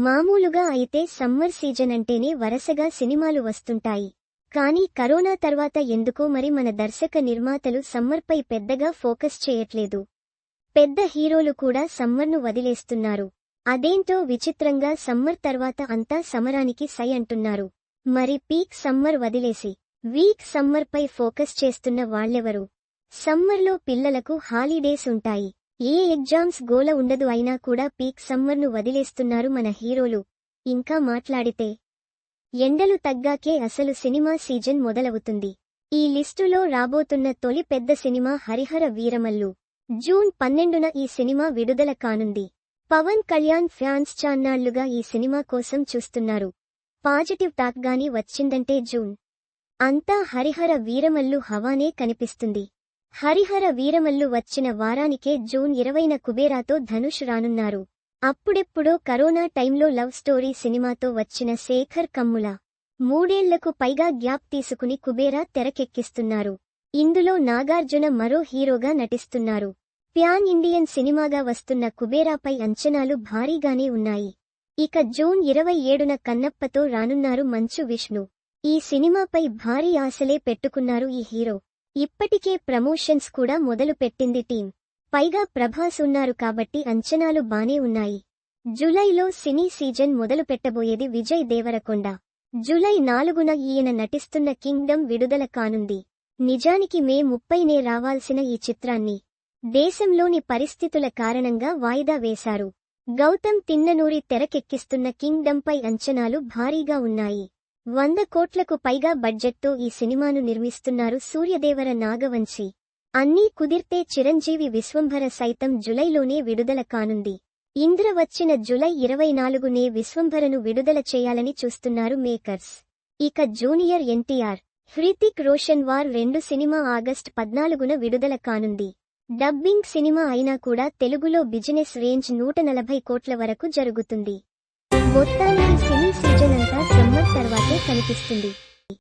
మామూలుగా అయితే summer season అంటేనే వరసగా సినిమాలు వస్తుంటాయి. కానీ కరోనా తర్వాత ఎందుకో మరి మన దర్శక నిర్మాతలు సమ్మర్పై పెద్దగా ఫోకస్ చేయట్లేదు. పెద్ద హీరోలు కూడా సమ్మర్ను వదిలేస్తున్నారు. అదేంటో విచిత్రంగా సమ్మర్ తర్వాత అంతా సమరానికి సై అంటున్నారు. మరి పీక్ సమ్మర్ వదిలేసి వీక్ సమ్మర్పై ఫోకస్ చేస్తున్న వాళ్ళెవరు? సమ్మర్లో పిల్లలకు హాలిడేస్ ఉంటాయి. ఏ ఎగ్జామ్స్ గోల ఉండదు అయినా కూడా పీక్ సమ్మర్ను వదిలేస్తున్నారు మన హీరోలు. ఇంకా మాట్లాడితే ఎండలు తగ్గాకే అసలు సినిమా సీజన్ మొదలవుతుంది. ఈ లిస్టులో రాబోతున్న తొలి పెద్ద సినిమా హరిహర వీరమల్లు. జూన్ పన్నెండున ఈ సినిమా విడుదల కానుంది. పవన్ కళ్యాణ్ ఫ్యాన్స్ చాన్నాళ్ళుగా ఈ సినిమా కోసం చూస్తున్నారు. పాజిటివ్ టాక్ గాని వచ్చిందంటే జూన్. అంతా హరిహర వీరమల్లు హవానే కనిపిస్తుంది. హరిహర వీరమల్లు వచ్చిన వారానికే జూన్ ఇరవైన కుబేరాతో ధనుష్ రానున్నారు. అప్పుడెప్పుడో కరోనా టైంలో లవ్ స్టోరీ సినిమాతో వచ్చిన శేఖర్ కమ్ముల. మూడేళ్ళకు పైగా గ్యాప్ తీసుకుని కుబేరా తెరకెక్కిస్తున్నారు. ఇందులో నాగార్జున మరో హీరోగా నటిస్తున్నారు. ప్యాన్ ఇండియన్ సినిమాగా వస్తున్న కుబేరాపై అంచనాలు భారీగానే ఉన్నాయి. ఇక జూన్ ఇరవై ఏడున కన్నప్పతో రానున్నారు మంచు విష్ణు. ఈ సినిమాపై భారీ ఆశలే పెట్టుకున్నారు ఈ హీరో. ఇప్పటికే ప్రమోషన్స్ కూడా మొదలు పెట్టింది టీం. పైగా ప్రభాస్ ఉన్నారు కాబట్టి అంచనాలు బానే ఉన్నాయి. జులైలో సినీ సీజన్ మొదలు పెట్టబోయేది విజయ్ దేవరకొండ. జులై నాలుగున ఈయన నటిస్తున్న కింగ్డమ్ విడుదల కానుంది. నిజానికి మే ముప్పైనే రావాల్సిన ఈ చిత్రాన్ని దేశంలోని పరిస్థితుల కారణంగా వాయిదా వేశారు. గౌతమ్ తిన్ననూరి తెరకెక్కిస్తున్న కింగ్డంపై అంచనాలు భారీగా ఉన్నాయి. వంద కోట్లకు పైగా బడ్జెట్తో ఈ సినిమాను నిర్మిస్తున్నారు సూర్యదేవర నాగవంశి. అన్నీ కుదిర్తే చిరంజీవి విశ్వంభర సైతం జులైలోనే విడుదల కానుంది. ఇంద్ర వచ్చిన జులై ఇరవై నాలుగునే విశ్వంభరను విడుదల చేయాలని చూస్తున్నారు మేకర్స్. ఇక junior NTR. Hrithik Roshan War రెండు సినిమా ఆగస్ట్ పద్నాలుగున విడుదల కానుంది. డబ్బింగ్ సినిమా అయినా కూడా తెలుగులో బిజినెస్ రేంజ్ నూట నలభై కోట్ల వరకు జరుగుతుంది. మొత్తానికి సినీ సీజన్ అంతా సమ్మర్ తర్వాతే కనిపిస్తుంది.